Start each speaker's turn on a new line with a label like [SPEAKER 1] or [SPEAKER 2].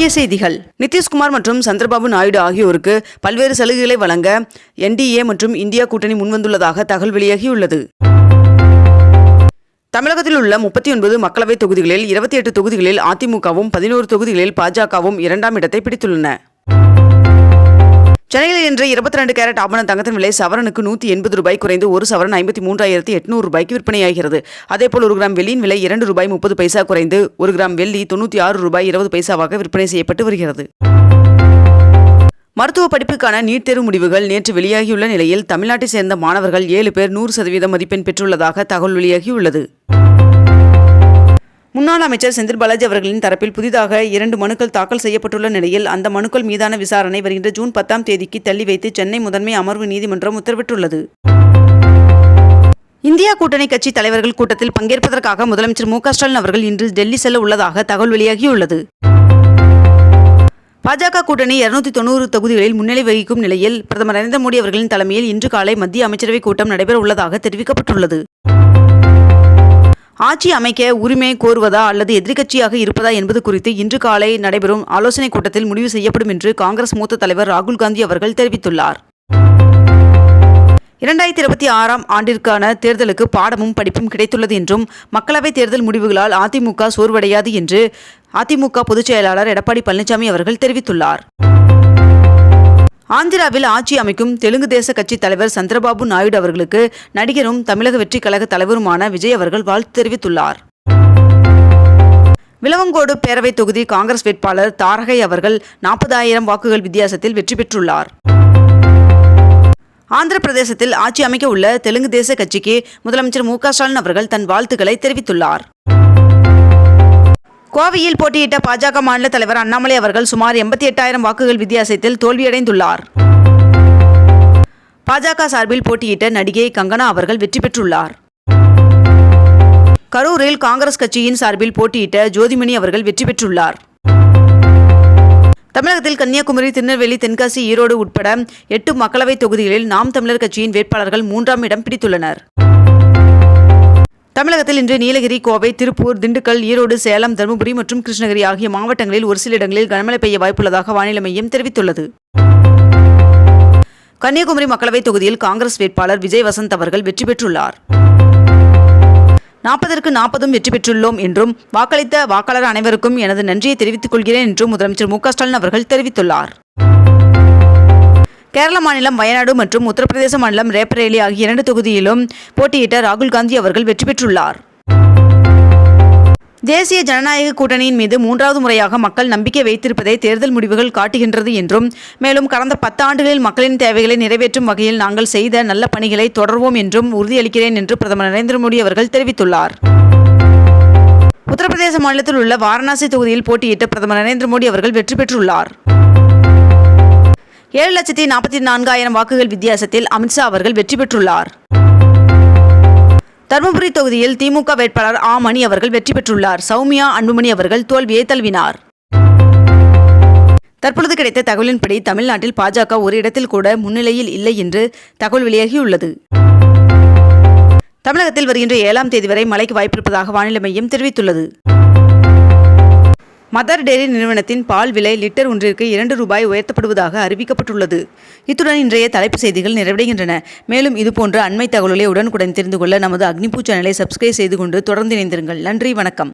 [SPEAKER 1] முக்கிய செய்திகள். நிதிஷ்குமார் மற்றும் சந்திரபாபு நாயுடு ஆகியோருக்கு பல்வேறு சலுகைகளை வழங்க என்டிஏ மற்றும் இந்தியா கூட்டணி முன்வந்துள்ளதாக தகவல் வெளியாகியுள்ளது. தமிழகத்தில் உள்ள முப்பத்தி ஒன்பது மக்களவைத் தொகுதிகளில் இருபத்தி எட்டு தொகுதிகளில் அதிமுகவும் பதினோரு தொகுதிகளில் பாஜகவும் இரண்டாம் இடத்தை பிடித்துள்ளன. சென்னையில் இன்று இருபத்தி ரெண்டு கேரட் ஆபண தங்கத்தின் விலை சவரனுக்கு நூற்றி எண்பது ரூபாய் குறைந்து ஒரு சவரன் ஐம்பத்தி மூன்றாயிரத்தி எட்நூறு ரூபாய்க்கு விற்பனையாகிறது. அதேபோல் ஒரு கிராம் வெள்ளியின் விலை இரண்டு ரூபாய் முப்பது பைசா குறைந்து ஒரு கிராம் வெள்ளி தொண்ணூற்றி ஆறு ரூபாய் இருபது பைசாவாக விற்பனை செய்யப்பட்டு வருகிறது. மருத்துவ படிப்புக்கான நீட் தேர்வு முடிவுகள் நேற்று வெளியாகியுள்ள நிலையில் தமிழ்நாட்டை சேர்ந்த மாணவர்கள் ஏழு பேர் நூறு சதவீதம் மதிப்பெண் பெற்றுள்ளதாக தகவல் வெளியாகியுள்ளது. முன்னாள் அமைச்சர் செந்தில் பாலாஜி அவர்களின் தரப்பில் புதிதாக இரண்டு மனுக்கள் தாக்கல் செய்யப்பட்டுள்ள நிலையில் அந்த மனுக்கள் மீதான விசாரணை வருகின்ற ஜூன் பத்தாம் தேதிக்கு தள்ளி வைத்து சென்னை முதன்மை அமர்வு நீதிமன்றம் உத்தரவிட்டுள்ளது. இந்தியா கூட்டணி கட்சி தலைவர்கள் கூட்டத்தில் பங்கேற்பதற்காக முதலமைச்சர் மு ஸ்டாலின் அவர்கள் இன்று டெல்லி செல்ல உள்ளதாக தகவல் வெளியாகியுள்ளது. பாஜக கூட்டணி இருநூத்தி தொண்ணூறு தொகுதிகளில் முன்னிலை வகிக்கும் நிலையில் பிரதமர் நரேந்திர மோடி அவர்களின் தலைமையில் இன்று காலை மத்திய அமைச்சரவைக் கூட்டம் நடைபெற உள்ளதாக தெரிவிக்கப்பட்டுள்ளது. ஆட்சி அமைக்க உரிமை கோருவதா அல்லது எதிர்க்கட்சியாக இருப்பதா என்பது குறித்து இன்று காலை நடைபெறும் ஆலோசனைக் கூட்டத்தில் முடிவு செய்யப்படும் என்று காங்கிரஸ் மூத்த தலைவர் ராகுல் காந்தி அவர்கள் தெரிவித்துள்ளார். இரண்டாயிரத்தி இருபத்தி ஆறாம் ஆண்டிற்கான தேர்தலுக்கு பாடமும் படிப்பும் கிடைத்துள்ளது என்றும் மக்களவைத் தேர்தல் முடிவுகளால் அதிமுக சோர்வடையாது என்று அதிமுக பொதுச் செயலாளர் எடப்பாடி பழனிசாமி அவர்கள் தெரிவித்துள்ளார். ஆந்திராவில் ஆட்சி அமைக்கும் தெலுங்கு தேச கட்சி தலைவர் சந்திரபாபு நாயுடு அவர்களுக்கு நடிகரும் தமிழக வெற்றிக் கழக தலைவருமான விஜய் அவர்கள் வாழ்த்து தெரிவித்துள்ளார். விலவங்கோடு பேரவைத் தொகுதி காங்கிரஸ் வேட்பாளர் தாரகை அவர்கள் நாற்பதாயிரம் வாக்குகள் வித்தியாசத்தில் வெற்றி பெற்றுள்ளார். ஆந்திர பிரதேசத்தில் ஆட்சி அமைக்க உள்ள தெலுங்கு தேச கட்சிக்கு முதலமைச்சர் மு க ஸ்டாலின் அவர்கள் தன் வாழ்த்துக்களை தெரிவித்துள்ளார். கோவையில் போட்டியிட்ட பாஜக மாநில தலைவர் அண்ணாமலை அவர்கள் சுமார் எண்பத்தி எட்டாயிரம் வாக்குகள் வித்தியாசத்தில் தோல்வியடைந்துள்ளார். பாஜக சார்பில் போட்டியிட்ட நடிகை கங்கனா அவர்கள் வெற்றி பெற்றுள்ளார். கரூரில் காங்கிரஸ் கட்சியின் சார்பில் போட்டியிட்ட ஜோதிமணி அவர்கள் வெற்றி பெற்றுள்ளார். தமிழகத்தில் கன்னியாகுமரி திருநெல்வேலி தென்காசி ஈரோடு உட்பட எட்டு மக்களவைத் தொகுதிகளில் நாம் தமிழர் கட்சியின் வேட்பாளர்கள் மூன்றாம் இடம் பிடித்துள்ளனர். தமிழகத்தில் இன்று நீலகிரி கோவை திருப்பூர் திண்டுக்கல் ஈரோடு சேலம் தருமபுரி மற்றும் கிருஷ்ணகிரி ஆகிய மாவட்டங்களில் ஒரு சில இடங்களில் கனமழை பெய்ய வாய்ப்புள்ளதாக வானிலை மையம் தெரிவித்துள்ளது. கன்னியாகுமரி மக்களவைத் தொகுதியில் காங்கிரஸ் வேட்பாளர் விஜய் வசந்த் அவர்கள் வெற்றி பெற்றுள்ளார். நாற்பதற்கு நாற்பதும் வெற்றி பெற்றுள்ளோம் என்றும் வாக்களித்த வாக்காளர் அனைவருக்கும் எனது நன்றியை தெரிவித்துக் கொள்கிறேன் என்றும் முதலமைச்சர் மு க ஸ்டாலின் அவர்கள் தெரிவித்துள்ளார். கேரள மாநிலம் வயநாடு மற்றும் உத்தரப்பிரதேச மாநிலம் ரேபரேலி ஆகிய இரண்டு தொகுதியிலும் போட்டியிட்ட ராகுல் காந்தி அவர்கள் வெற்றி பெற்றுள்ளார். தேசிய ஜனநாயக கூட்டணியின் மீது மூன்றாவது முறையாக மக்கள் நம்பிக்கை வைத்திருப்பதை தேர்தல் முடிவுகள் காட்டுகின்றது என்றும் மேலும் கடந்த பத்து ஆண்டுகளில் மக்களின் தேவைகளை நிறைவேற்றும் வகையில் நாங்கள் செய்த நல்ல பணிகளை தொடர்வோம் என்றும் உறுதியளிக்கிறேன் என்று பிரதமர் நரேந்திர மோடி அவர்கள் தெரிவித்துள்ளார். உத்தரப்பிரதேச மாநிலத்தில் உள்ள வாரணாசி தொகுதியில் போட்டியிட்ட பிரதமர் நரேந்திர மோடி அவர்கள் வெற்றி பெற்றுள்ளார். ஏழு லட்சத்தி நாற்பத்தி நான்காயிரம் வாக்குகள் வித்தியாசத்தில் அமித்ஷா அவர்கள் வெற்றி பெற்றுள்ளார். தருமபுரி தொகுதியில் திமுக வேட்பாளர் ஆ மணி அவர்கள் வெற்றி பெற்றுள்ளார். சௌமியா அன்புமணி அவர்கள் தோல்வியை தழுவினார். தற்பொழுது கிடைத்த தகவலின்படி தமிழ்நாட்டில் பாஜக ஒரு இடத்தில் கூட முன்னிலையில் இல்லை என்று தகவல் வெளியாகியுள்ளது. தமிழகத்தில் வருகின்ற ஏழாம் தேதி வரை மழைக்கு வாய்ப்பிருப்பதாக வானிலை மையம் தெரிவித்துள்ளது. மதர் டெய்ரி நிறுவனத்தின் பால் விலை லிட்டர் ஒன்றிற்கு இரண்டு ரூபாய் உயர்த்தப்படுவதாக அறிவிக்கப்பட்டுள்ளது. இத்துடன் இன்றைய தலைப்பு செய்திகள் நிறைவடைகின்றன. மேலும் இதுபோன்ற அண்மை தகவல்களை உடனுக்குடன் தெரிந்து கொள்ள நமது அக்னிபூ சேனலை சப்ஸ்கிரைப் செய்து கொண்டு தொடர்ந்து இணைந்திருங்கள். நன்றி வணக்கம்.